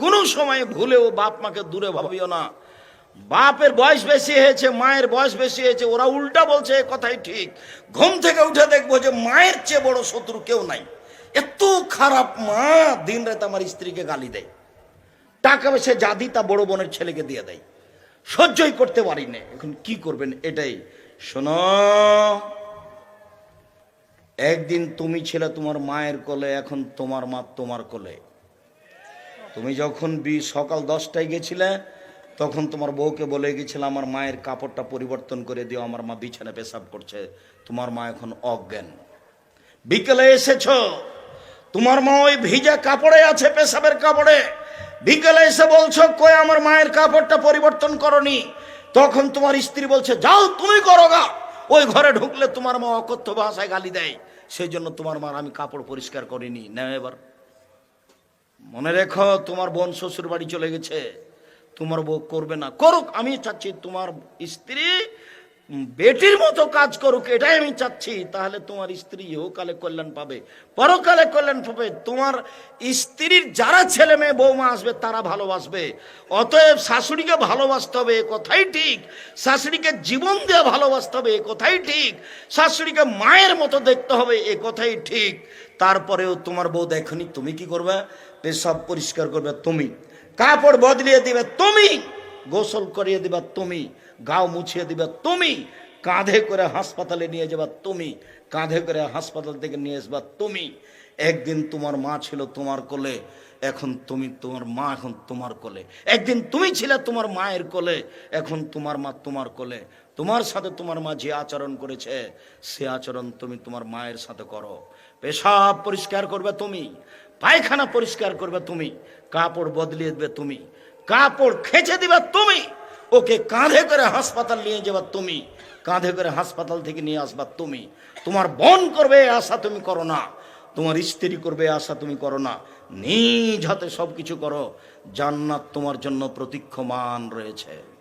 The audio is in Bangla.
কোনো সময় ভুলেও বাপ মাকে দূরে ভাবিও না। বাপের বয়স বেশি হয়েছে, মায়ের বয়স বেশি হয়েছে, ওরা উল্টা বলছে কথাই ঠিক। ঘুম থেকে উঠে দেখব যে মায়ের চেয়ে বড় শত্রু কেউ নাই। এত খারাপ মা দিন রাত আমার স্ত্রীকে গালি দেয়। টাকা পয়সা যা দিই তা বড় বোনের ছেলেকে দিয়ে দেয়। সহ্যই করতে পারি না। এখন কি করবেন এটাই। শোনো, একদিন তুমি ছিলে তোমার মায়ের কোলে, এখন তোমার মা তোমার কোলে। তুমি যখন বি সকাল দশটায় গেছিলে, তখন তোমার বউকে বলে গেছিল, আমার মায়ের কাপড়টা পরিবর্তন করে দিও, আমার মা বিছানা পেশাব করছে, তোমার মা এখন অজ্ঞান। বিকেলে এসেছ, তোমার মা ওই ভিজা কাপড়ে আছে পেশাবের কাপড়ে। বিকেলে এসে বলছো, কই, আমার মায়ের কাপড়টা পরিবর্তন করনি। তখন তোমার স্ত্রী বলছে, যাও তুমি করো গা। ওই ঘরে ঢুকলে তোমার মা অকথ্য ভাষায় গালি দেয়। সেই জন্য তোমার মার আমি কাপড় পরিষ্কার করিনি। না এবার। মনে রেখো, তোমার বোন শ্বশুর বাড়ি চলে গেছে। তোমার বউ করবে না। করুক, আমি চাচ্ছি তোমার স্ত্রী বেটির মতো কাজ করুক, এটাই আমি চাচ্ছি। তাহলে তোমার স্ত্রী হোক ইহকালে কল্যাণ পাবে, পরকালে কল্যাণ পাবে। তোমার স্ত্রীর যারা ছেলে মেয়ে, বৌমা আসবে, তারা ভালোবাসবে। অতএব শাশুড়িকে ভালোবাসতে হবে, এ কথাই ঠিক। শাশুড়িকে জীবন দিয়ে ভালোবাসতে হবে, এ কথাই ঠিক। শাশুড়িকে মায়ের মতো দেখতে হবে, এ কথাই ঠিক। তারপরেও তোমার বউ দেখনি, তুমি কি করবে? পেশাব পরিষ্কার করবে, তুমি। কাপড় বদলিয়ে দিবে, তুমি। গোসল করিয়ে দিবা তুমি, গাও মুছিয়ে দিবা তুমি, কাঁধে করে হাসপাতালে নিয়ে যাবা তুমি, কাঁধে করে হাসপাতাল থেকে নিয়ে আসবা তুমি। একদিন তোমার মা ছিল তোমার কোলে, এখন তুমি তোমার মা এখন তোমার কোলে। একদিন তুমি ছিলে তোমার মায়ের কোলে, এখন তোমার মা তোমার কোলে। তোমার সাথে তোমার মা যে আচরণ করেছে, সে আচরণ তুমি তোমার মায়ের সাথে করো। পেশাব পরিষ্কার করবে তুমি, পায়খানা পরিষ্কার করবে তুমি, কাপড় বদলিয়ে দেবে তুমি কাপড় খেচে দেবা তুমি। ওকে কাঁধে করে হাসপাতাল নিয়ে যাবা তুমি। কাঁধে করে হাসপাতাল থেকে নিয়ে আসবা তুমি। তোমার বোন করবে আশা তুমি করো না। তোমার স্ত্রী করবে আশা তুমি করো না। নিজ হাতে সব কিছু করো। জান্নাত তোমার জন্য প্রতীক্ষমান রয়েছে।